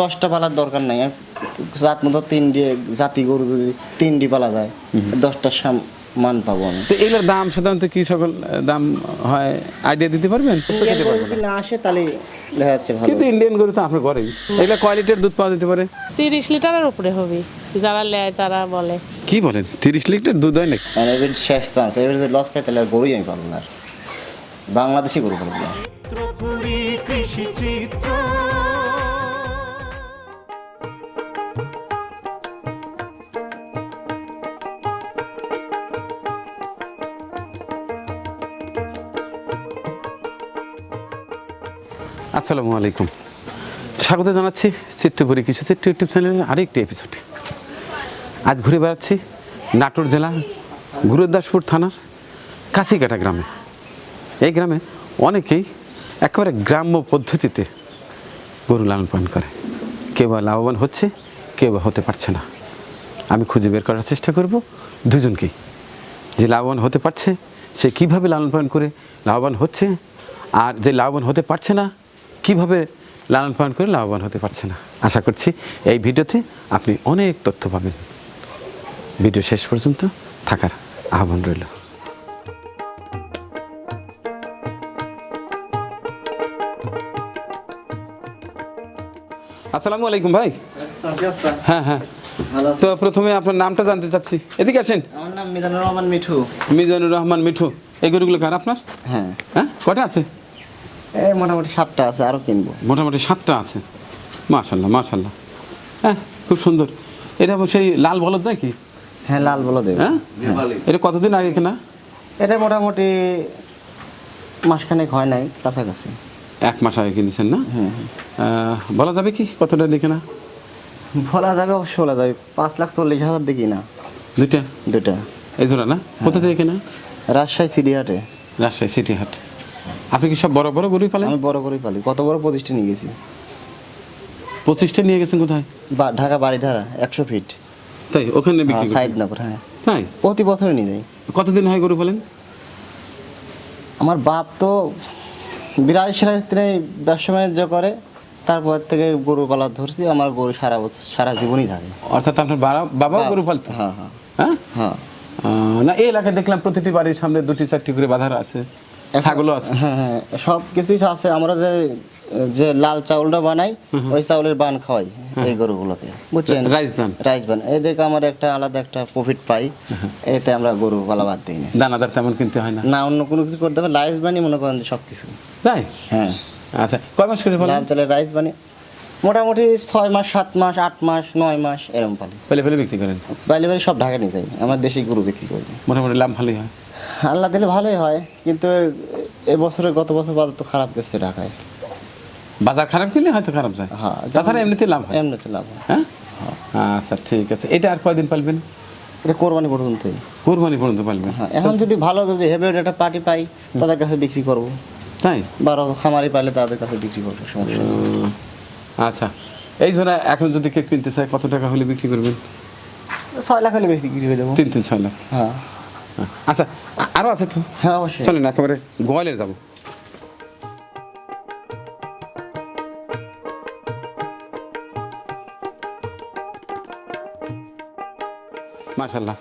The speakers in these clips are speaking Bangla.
দশটা পালার দরকার নাই। জাত মতো তিনটি জাতি গরু যদি তিনটি পালা যায় দশটা সাম- মান পাবো আমি। তো এগুলোর দাম সাধারণত কি সকল দাম হয়? আইডিয়া দিতে পারবেন? যদি না আসে তাহলে দেখা যাচ্ছে ভালো। কিন্তু ইন্ডিয়ান গরু তো আপনার ঘরেই। এগুলো কোয়ালিটির দুধ পাওয়া যেতে পারে? তিরিশ লিটারের উপরে হবে। যারা নেয় তারা বলে। কি বলেন? তিরিশ লিটার দুধ হয় নাকি? আর এবার শেষ চান্স এবার যদি লস খাই তাহলে আর গরুই আমি পাবো না। আর বাংলাদেশি গরু পাবো না। চিত্রপুরী কৃষি চিত্র। আসসালামু আলাইকুম। স্বাগত জানাচ্ছি চিত্রপুরী কিছু চিত্র ইউটিউব চ্যানেলের আরেকটি এপিসোড আজ ঘুরে বেড়াচ্ছি নাটোর জেলা গুরুদাসপুর থানার কাছিকাটা গ্রামে। এই গ্রামে অনেকেই একেবারে গ্রাম্য পদ্ধতিতে গরু লালন পালন করে। কেউ বা লাভবান হচ্ছে, কেউ বা হতে পারছে না। আমি খুঁজে বের করার চেষ্টা করব দুজনকেই। যে লাভবান হতে পারছে, সে কীভাবে লালন পালন করে লাভবান হচ্ছে, আর যে লাভবান হতে পারছে না কীভাবে লালন পালন করে লাভবান হতে পারছে না? আশা করছি এই ভিডিওতে আপনি অনেক তথ্য পাবেন। ভিডিও শেষ পর্যন্ত থাকার আহ্বান রইল। আসসালামু আলাইকুম ভাই। হ্যাঁ হ্যাঁ। তো প্রথমে আপনার নামটা জানতে চাচ্ছি। এদিকে আসেন। আমার নাম মিজানুর রহমান মিঠু। মিজানুর রহমান মিঠু। এই গরুগুলো কার আপনার? হ্যাঁ। হ্যাঁ? কটা আছে? এই মোটামুটি সাতটা আছে আরও কিনবো। মোটামুটি সাতটা আছে? মাশাল্লাহ মাশাল্লাহ। হ্যাঁ খুব সুন্দর। এটা সেই লাল বলদ নাকি? হ্যাঁ লাল বলো দেব হ্যাঁ? এটা কতদিন আগে কেনা? এটা মোটামুটি মাসখানেক হয় নাই কাছাকাছি। এক মাস আগে কিনেছেন না? বলা যাবে কি কতটা দেখে না বলা যাবে অবশ্য বলা যাবে পাঁচ লাখ চল্লিশ হাজার দেখি না দুইটা? দুটা এই জোড়া না? কোথা থেকে কেনা? রাজশাহী সিডিহাটে রাজশাহী সিটি হাট। আপনি কি সব বড় বড় গরুই পালেন? আমি বড় করেই পালি। কত বড় প্রতিষ্ঠা নিয়ে গেছি? পঁচিশটা নিয়ে গেছেন কোথায়? ঢাকা বাড়িধারা একশো ফিট। তাই ওখানে বিক্রি করছেন? সাইদনগর হ্যাঁ। তাই? প্রতি বছর নিয়ে যাই। কতদিন হয় গরু পালেন? আমার বাপ তো বিরাশি সালে তিনি ব্যবসা বাণিজ্য করে তারপর থেকে গরু পালা ধরছি আমার গরু সারা বছর সারা জীবনই থাকে। অর্থাৎ আপনার বাবা- বাবাও গরু পালতো? হ্যাঁ হ্যাঁ। হ্যাঁ? হ্যাঁ। না এই এলাকায় দেখলাম প্রতিটি বাড়ির সামনে দুটি চারটি করে বাঁধার আছে। ছাগলও আছে? হ্যাঁ হ্যাঁ সব কিছুই আছে। আমরা যে যে লাল চাউলটা বানাই ওই চাউলের বান খাওয়াই এই গরুগুলোকে বুঝছেন? Rice bran rice bran. এই দেখে আমার একটা আলাদা একটা প্রফিট পাই এতে আমরা গরু পালা বাদ দিই না। দানাদার তেমন কিনতে হয় না। না অন্য কোনো কিছু করতে হবে রাইস বানি মনে করেন সব কিছু। তাই? হ্যাঁ। আচ্ছা কয় মাস করে লাল চালের রাইস বানি মোটামুটি ছয় মাস সাত মাস আট মাস নয় মাস এরকম পালি। পেলে ফেলে বিক্রি করেন? বাইরে বাইরে সব ঢাকা নিয়ে যাই আমার দেশি গরু বিক্রি করি। মোটামুটি লাভ ভালোই হয়। আল্লাহ দিলে ভালোই হয় কিন্তু এবছরে গত বছর বাজার তো খারাপ গেছে ঢাকায়। বাজার খারাপ কিনলে হয়তো খারাপ যায়। হ্যাঁ তাছাড়া এমনিতে লাভ হয়। এমনিতে লাভ হয়। হ্যাঁ? আচ্ছা ঠিক আছে। এটা আর কয়দিন পালবেন? এটা কোরবানি পর্যন্তই। কোরবানি পর্যন্ত পালবেন। হ্যাঁ এখন যদি ভালো যদি হেভি একটা পার্টি পাই তাদের কাছে বিক্রি করব। তাই? বারো খামারি পাইলে তাদের কাছে বিক্রি করব সমস্যা আচ্ছা। এই জন্য এখন যদি কেউ কিনতে চায় কত টাকা হলে বিক্রি করবেন? ছয় লাখ হলে বেশি বিক্রি হয়ে যাব তিন তিন ছয় লাখ। হ্যাঁ। আচ্ছা আরও আছে তো? হ্যাঁ অবশ্যই। চলেন একেবারে গোয়ালে যাব। মাশাল্লাহ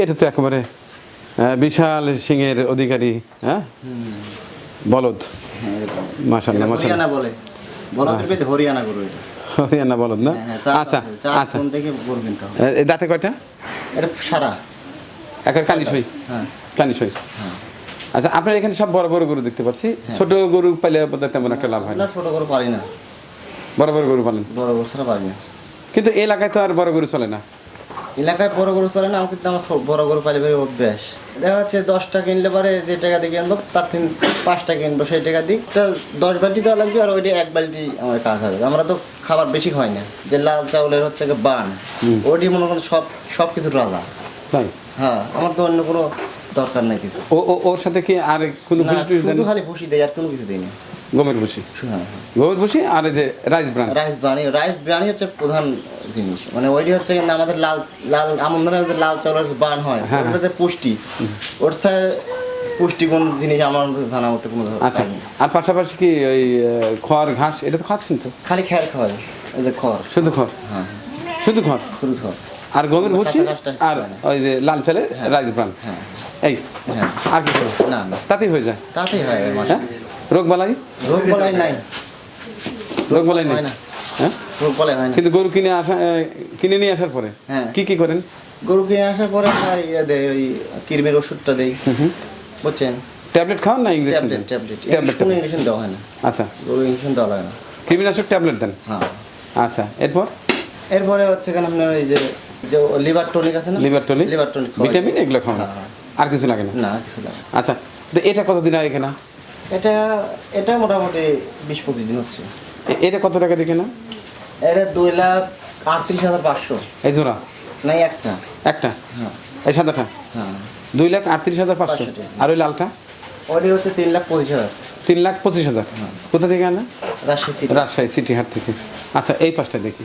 এটা তো একেবারে বিশাল সিংহের অধিকারী হ্যাঁ? বলদ। মাশাল্লাহ মাশাল্লাহ হরিয়ানা বলে। বলাদের পেতে হরিয়ানা গরু এটা। হরিয়ানা বলদ না? হ্যাঁ, হ্যাঁ, আচ্ছা আচ্ছা। এ দাঁতে কয়টা? এটা সারা। একের কানিসই হ্যাঁ। কানিসই আচ্ছা আপনার এখানে সব বড় বড় গরু দেখতে পাচ্ছি। ছোট গরু পাইলে বোধহয় তেমন একটা লাভ হয় না। ছোট গরু পারি না। বড় বড় গরু পালেন? বড় গরু ছাড়া পারি না। কিন্তু এলাকায় তো আর বড় গরু চলে না। এলাকায় বড় গরু চলে না কিন্তু আমার বড় গরু পাইলে বেরো অভ্যাস। দেখা যাচ্ছে দশটা কিনলে পরে যে টাকা দিয়ে কিনবো তার তিন পাঁচটা কিনবো সেই টাকা একটা দশ বালতি দেওয়া লাগবে আর ওইটা এক বালতি আমার কাজ হবে। আমরা তো খাবার বেশি খাই না। যে লাল চাউলের হচ্ছে বান ওইটি মনে করেন সব সব কিছুর রাজা। তাই হ্যাঁ আমার তো অন্য কোনো দরকার নাই কিছু। ও ও- ওর সাথে কি আর কোনো ভুসি টুসি শুধু খালি ভুসি দেয় আর কোনো কিছু দিই না গমের ভুসি? হ্যাঁ গমের ভুসি আর যে রাইস ব্রান্ড রাইস বানি রাইস বিরিয়ানি হচ্ছে প্রধান জিনিস। মানে ওইটি হচ্ছে কিনা আমাদের লাল লাল আমন্ত্রণের যে লাল চাউলের বান হয় হ্যাঁ, ওটা যে পুষ্টি। ওর থেকে পুষ্টিগুণ জিনিস আমার জানা মতো কোনো আচ্ছা আর পাশাপাশি কি ওই খড় ঘাস এটা তো খাচ্ছেন তো? খালি খেয়াল খাওয়া যে খড় শুধু খড় হ্যাঁ। শুধু খড় শুধু খড় আর গমের ভুসি আর ওই যে লাল চালে রাইস ব্রান হ্যাঁ। এই হ্যাঁ। আর কি না না। তাতেই হয়ে যায়। তাতেই হয় মাসে হ্যাঁ? রোগ বালাই? রোগ বলাই নাই। রোগ বালাই নেই? হয়। হ্যাঁ হয় কিন্তু গরু কিনে আসা কিনে নিয়ে আসার পরে হ্যাঁ। কি কি করেন? গরু কিনে আসার পরে আর ইয়ে দেয় ওই কৃমির ওষুধটা দেই। বুঝছেন? ট্যাবলেট খাওয়ান না ইংলিশ ট্যাবলেট ট্যাবলেট। ট্যাবলেট কোনো ইঞ্জেকশন দেওয়া হয় না। আচ্ছা। গরু ইঞ্জেকশন দেওয়া লাগে না। কৃমিনাশক ট্যাবলেট দেন? হ্যাঁ। আচ্ছা এরপর? এরপরে হচ্ছে কেন আপনার ওই যে যে লিভার টনিক আছে না? Liver tonic? Liver tonic vitamin এগুলো খাওয়ান? হ্যাঁ, হ্যাঁ। আর কিছু লাগে না? না কিছু লাগে আচ্ছা তো এটা কতদিন আগে কেনা? এটা এটা মোটামুটি বিশ পঁচিশ দিন হচ্ছে। এটা কত টাকা দিয়ে কেনা? এটা দুই লাখ আটত্রিশ হাজার পাঁচশো। এই জোড়া? নাই একটা। একটা? হ্যাঁ। এই সাদাটা? হ্যাঁ। দুই লাখ আটত্রিশ হাজার পাঁচশো। পাঁচশো আর ওই লালটা? ওটি হচ্ছে তিন লাখ পঁচিশ হাজার। তিন লাখ পঁচিশ হাজার। কোথা থেকে আনা? রাজশাহী রাজশাহী সিটি হাট থেকে। আচ্ছা এই পাশটা দেখি।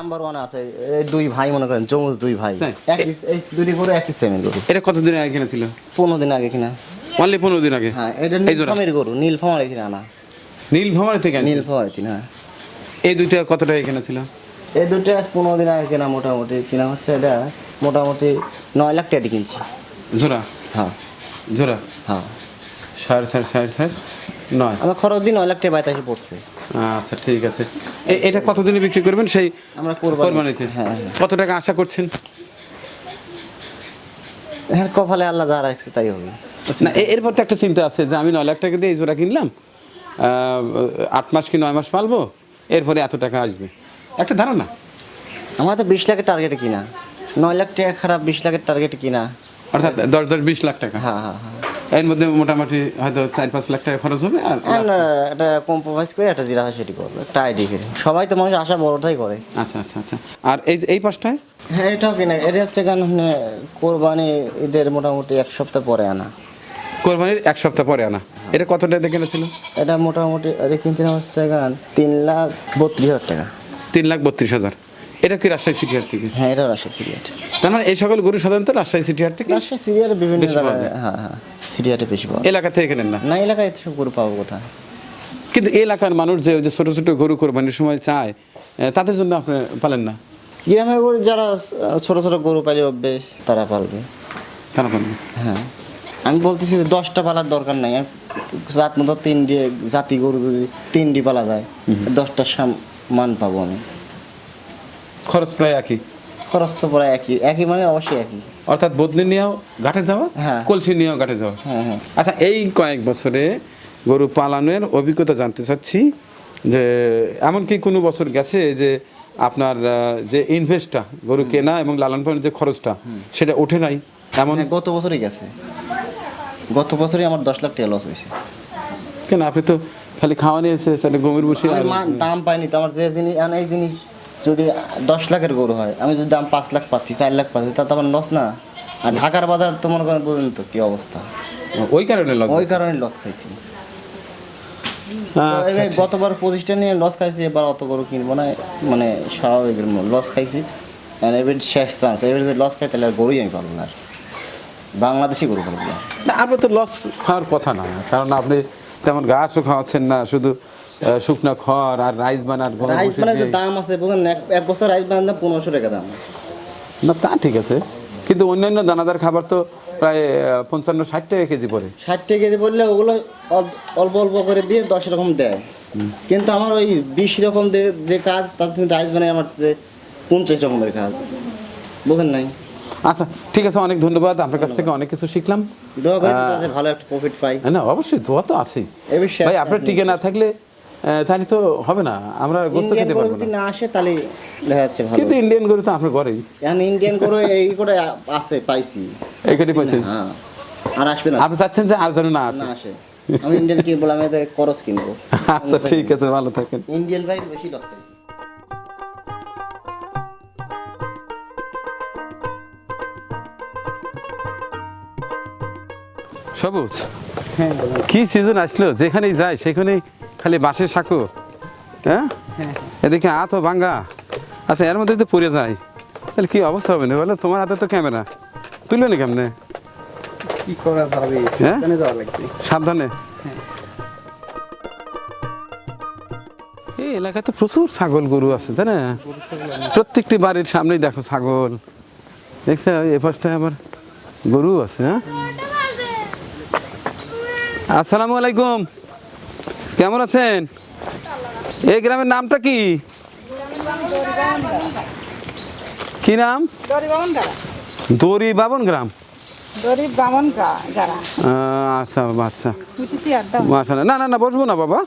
নাম্বার ওয়ান আছে এই দুই ভাই মনে করেন যমজ দুই ভাই। তাই? একই এই দুটি গরু একই সেমের গরু। এটা কতদিন আগে কিনেছিল? পনেরো দিন আগে কিনা। অনলি পনেরো দিন আগে? হ্যাঁ এটা নীলফামের গরু নীলফামারি কিনা না নীল ভ্রমণ থেকে। নীলফামারি কিনা হ্যাঁ। এই দুইটা কত টাকা কিনেছিল এই দুটো পনেরো দিন আগে কিনা মোটামুটি কিনা হচ্ছে এটা মোটামুটি নয় লাখ টাকা দিয়ে কিনছি। জোড়া? হ্যাঁ। জোড়া? হ্যাঁ। সাড়ে সাড়ে সাড়ে সাড়ে নয়। আমার খরচ দিন নয় লাখ টাকা বাইতাসে পড়ছে। আচ্ছা ঠিক আছে। এটা কতদিনে বিক্রি করবেন? সেই আমরা কোরবানিতে। হ্যাঁ, হ্যাঁ। কত টাকা আশা করছেন? হ্যাঁ কপালে আল্লাহ যা রাখছে তাই হবে। না এরপর তো একটা চিন্তা আছে যে আমি নয় লাখ টাকা দিয়ে এই জোড়া কিনলাম আট মাস কি নয় মাস পালবো? এরপরে এত টাকা আসবে। একটা ধারণা? আমার তো বিশ লাখের টার্গেটে কিনা। নয় লাখ টাকা খারাপ বিশ লাখের টার্গেটে কিনা। অর্থাৎ দশ দশ বিশ লাখ টাকা। হ্যাঁ হ্যাঁ হ্যাঁ। এর মধ্যে মোটামুটি হয়তো চার পাঁচ লাখ টাকা খরচ হবে আর একটা কম্প্রোমাইজ করে একটা জিরা হয় সেটি করবে একটা আইডি করে। সবাই তো মানুষ আশা বড়টাই করে। আচ্ছা আচ্ছা আচ্ছা। আর এই এই পাশটায়? হ্যাঁ এটাও কিনা এটা হচ্ছে কেন মানে কোরবানি ঈদের মোটামুটি এক সপ্তাহ পরে আনা। কোরবানির এক সপ্তাহ পরে আনা। এটা কত টাকা দিয়ে কিনেছিল? এটা মোটামুটি এটা কিনছিলাম হচ্ছে গান তিন লাখ বত্রিশ হাজার টাকা। তিন লাখ বত্রিশ হাজার। এটা কি রাজশাহী সিটি হাট থেকে? হ্যাঁ এটা রাজশাহী সিরিয়াট তার মানে এই সকল গরু সাধারণত রাজশাহী সিটি হাট থেকে রাজশাহী সিরিয়ালে বিভিন্ন বেশি জায়গায় হ্যাঁ হ্যাঁ সিরিয়াটে বেশি পাওয়া এলাকা থেকে কেনেন না? না এলাকায় এত সব গরু পাবো কোথায় কিন্তু এলাকার মানুষ যে ওই যে ছোট ছোট গরু কোরবানির সময় চায় তাদের জন্য আপনি পালেন না? গ্রামের গরু যারা ছোট ছোট গরু পালে অভ্যেস তারা পালবে। কেন পালেন হ্যাঁ। আমি বলতেছি যে দশটা পালার দরকার নাই। জাত মতো তিনটি জাতি গরু যদি তিনটি পালা যায় দশটার সাম মান পাবো আমি। খরচ প্রায় একই? খরচ তো প্রায় একই। একই মানে অবশ্যই একই। অর্থাৎ বদলি নিয়েও ঘাটে যাওয়া হ্যাঁ। কলসি নিয়েও ঘাটে যাওয়া। হ্যাঁ হ্যাঁ। আচ্ছা এই কয়েক বছরে গরু পালনের অভিজ্ঞতা জানতে চাচ্ছি যে এমন কি কোনো বছর গেছে যে আপনার যে ইনভেস্টটা গরু কেনা এবং লালন পালনের যে খরচটা সেটা ওঠে নাই? এমন গত বছরই গেছে। গত বছরই আমার দশ লাখ টাকা লস হয়েছে। কেন? আপনি তো খালি খাওয়া নিয়েছে সেটা গমের বসে মান- দাম পাইনি তো আমার যে জিনিস এখন এই জিনিস যদি দশ লাখের গরু হয় আমি যদি দাম পাঁচ লাখ পাচ্ছি চার লাখ পাচ্ছি তা তো আমার লস না? আর ঢাকার বাজার তো মনে করেন বুঝুন তো কি অবস্থা? ওই কারণে ওই কারণে লস খাইছি। আচ্ছা, এবার গতবার পঁচিশটা নিয়ে লস খাইছি এবার অত গরু কিনবো না মানে স্বাভাবিক লস খাইছি। এবার শেষ চান্স এবার যদি লস খাই তাহলে আর গরুই আমি পারব না বাংলাদেশি গরু পারব না। না আপনার তো লস খাওয়ার কথা না কারণ আপনি তেমন ঘাসও খাওয়াচ্ছেন না শুধু শুকনো খড় আর রাইস বানার রাইস মানে যে দাম আছে বুঝলেন এক- বস্তা রাইস বানার দাম পনেরোশো টাকা দাম। না তা ঠিক আছে। কিন্তু অন্যান্য দানাদার খাবার তো প্রায় পঞ্চান্ন ষাট টাকা কেজি পড়ে। ষাট টাকা কেজি বললে ওগুলো অল- অল্প অল্প করে দিয়ে দশ রকম দেয়। কিন্তু আমার ওই বিশ রকম যে- কাজ তার তুমি রাইস বানাই আমার পঞ্চাশ রকমের কাজ। বুঝেন নাই? আচ্ছা ঠিক আছে অনেক ধন্যবাদ। আপনার কাছ থেকে অনেক কিছু শিখলাম। দোয়া করে ভালো একটা প্রফিট পাই। না অবশ্যই ধোয়া তো বিষয়ে ভাই আপনার আপনি- টিকে না থাকলে তাহলে তো হবে না। আমরা গোস্ত খেতে পারব যদি না না আসে তাহলে দেখা যাচ্ছে ভালো। কিন্তু ইন্ডিয়ান গরু তো আপনার ঘরেই। এখন ইন্ডিয়ান গরু এই করে আছে পাইছি। এখানে পাইছেন হ্যাঁ। আর আসবে না। আপনি চাচ্ছেন যে আর যেন না আসে। না আসে। আমি ইন্ডিয়ান কিনবো আমি এদের করস কিনবো। আচ্ছা ঠিক আছে ভালো থাকেন। ইন্ডিয়ান বাইক বেশি লস খাইছি। সবুজ? কি সিজন আসলো? যেখানেই যায় সেখানেই খালি বাঁশের সাঁকো? হ্যাঁ? এদিকে আতো ভাঙ্গা। আচ্ছা এর মধ্যে তো পড়ে যায় তাহলে কি অবস্থা হবে না? বলো তোমার হাতে তো ক্যামেরা। তুলবে না কেমনে? কি করা যাবে? হ্যাঁ? সাবধানে এই এলাকাতে প্রচুর ছাগল গরু আছে তাই না? প্রত্যেকটি বাড়ির সামনেই দেখো ছাগল। দেখছ এ পাশটায় আবার গরু আছে হ্যাঁ? আসসালামু আলাইকুম। কেমন আছেন? এই গ্রামের নামটা কি? কি নাম? দড়ি বাবন গ্রাম। আচ্ছা আচ্ছা। না না না, বসবো না, বাবা।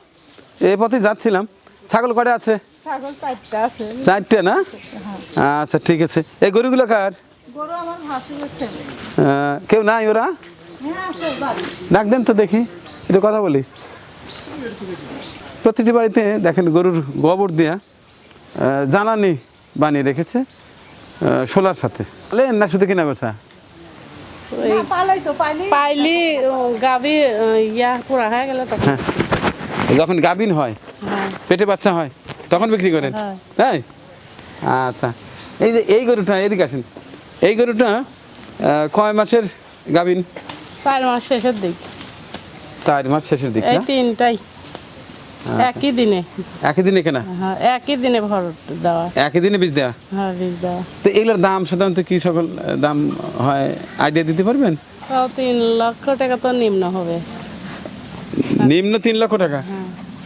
পথে যাচ্ছিলাম। ছাগল কটা আছে? চারটা, না? আচ্ছা ঠিক আছে। এই গরুগুলো কেউ নাই ওরা? ডাক দেন তো দেখি, একটু কথা বলি। প্রতিটি বাড়িতে দেখেন গরুর গোবর দিয়া জ্বালানি বানিয়ে রেখেছে শোলার সাথে। লেন না শুধু কিনা বেচা? না, পালাই তো পাইলি গাবি ইয়া পুরা হয়ে গেলে তখন। হ্যাঁ। যখন গাভিন হয় হ্যাঁ। পেটে বাচ্চা হয় তখন বিক্রি করেন? হ্যাঁ। তাই? আচ্ছা। এই যে এই গরুটা এদিকে আসেন। এই গরুটা কয় মাসের গাভিন চার মাস শেষের দিক। চার মাস শেষের দিকে এই তিনটাই। একই দিনে। একই দিনে কেনা? হ্যাঁ একই দিনে ভর দেওয়া। একই দিনে বীজ দেওয়া? হ্যাঁ বীজ দেওয়া। তো এগুলোর দাম সাধারণত কি সকল দাম হয়? আইডিয়া দিতে পারবেন? তাও তিন লক্ষ টাকা তো নিম্ন হবে। নিম্ন তিন লক্ষ টাকা?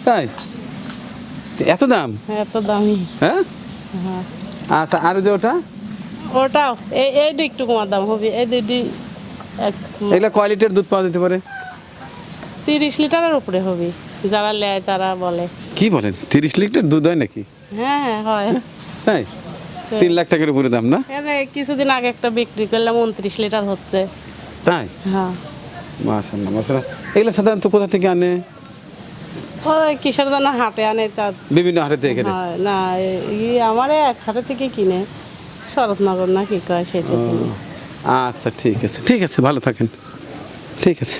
তাই? তো এত দাম? এত দামি। হ্যাঁ? হ্যাঁ। আচ্ছা আর যে ওটা? ওটাও এই এই একটু কমার দাম হবে এই এক এগুলো কোয়ালিটির দুধ পাওয়া যেতে পারে। তিরিশ লিটারের উপরে হবে যারা নেয় তারা বলে। কি বলেন? তিরিশ লিটার দুধ হয় নাকি? হ্যাঁ হ্যাঁ হয়। তাই? তিন লাখ টাকার উপরে দাম না? কিছুদিন আগে একটা বিক্রি করলাম উনত্রিশ লিটার হচ্ছে। তাই? হ্যাঁ। মাশাল্লাহ মাশাল্লাহ এগুলো সাধারণত কোথা থেকে আনে? ও কিসের জন্য হাটে আনে তা বিভিন্ন হাটে থেকে হয় না ই আমার এক হাটে থেকে কিনে। শরৎনগর না কি কয় সেটা আচ্ছা ঠিক আছে ঠিক আছে ভালো থাকেন। ঠিক আছে।